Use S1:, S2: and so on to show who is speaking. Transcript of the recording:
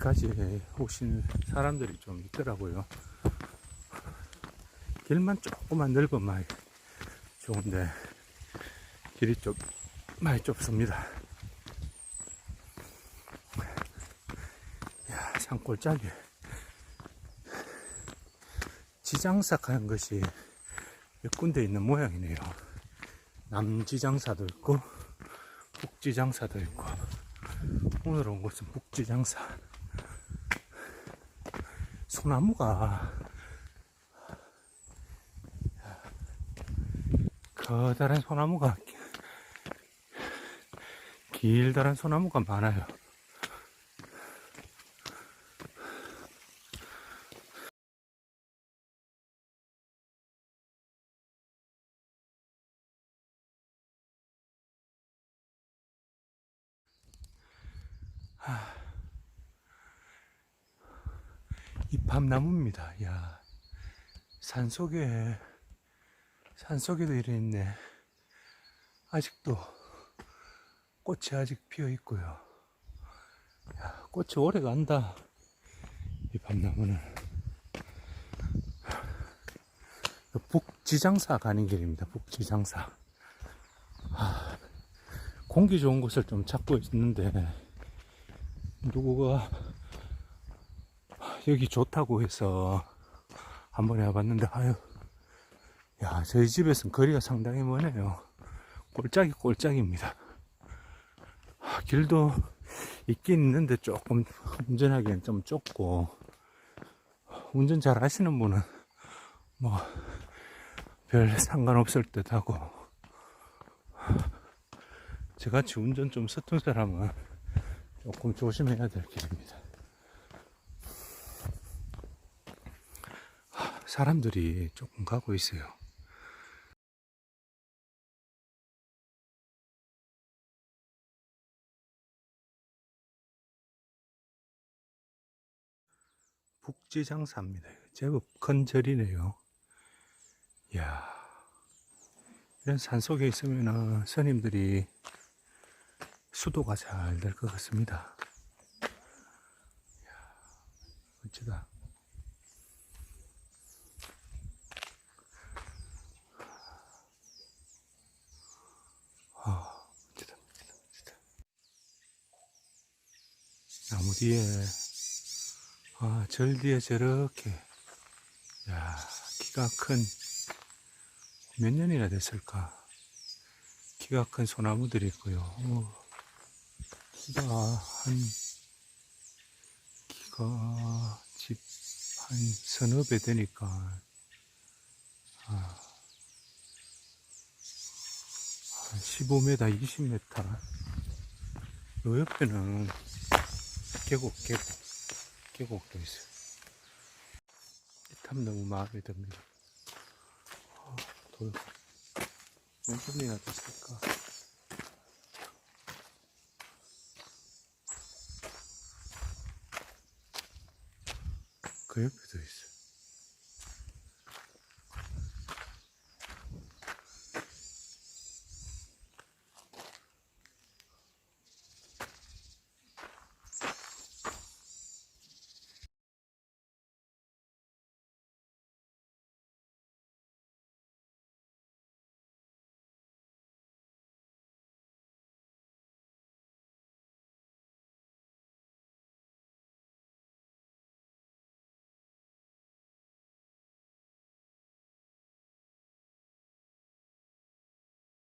S1: 여기까지 오신 사람들이 좀 있더라고요. 길만 조금만 넓으면 좋은데 길이 좀 많이 좁습니다. 야, 산골짜기. 지장삭하는 것이 몇 군데 있는 모양이네요. 남지장사도 있고, 북지장사도 있고, 오늘 온 곳은 북지장사. 소나무가 커다란 소나무가 길다란 소나무가 많아요. 이밤나무입니다. 야, 산 속에 산 속에도 이래 있네. 아직도 꽃이 아직 피어 있고요. 야, 꽃이 오래 간다. 이 밤나무는 북지장사 가는 길입니다. 북지장사. 아, 공기 좋은 곳을 좀 찾고 있는데 누구가 여기 좋다고 해서 한번 해봤는데 아유. 야 저희 집에서는 거리가 상당히 머네요. 꼴짝이 꼴짝입니다. 아, 길도 있긴 있는데 조금 운전하기엔 좀 좁고. 운전 잘 하시는 분은 뭐 별 상관없을 듯 하고. 저같이 운전 좀 서툰 사람은 조금 조심해야 될 길입니다 사람들이 조금 가고 있어요. 북지장사입니다. 제법 큰 절이네요. 이야, 이런 산 속에 있으면 스님들이 수도가 잘 될 것 같습니다. 이야, 멋지다. 아, 멋지다, 멋지다, 멋지다. 나무 뒤에, 아, 절 뒤에 저렇게, 야, 키가 큰, 몇 년이나 됐을까? 키가 큰 소나무들이 있고요. 어, 키가 한, 키가 집 한 서너 배 되니까, 아, 한 15m, 20m. 요 옆에는 계곡, 계곡, 계곡도 있어요. 이탑 너무 마음에 듭니다. 아, 돌, 몇 점이나 됐을까? 그 옆에도 있어요.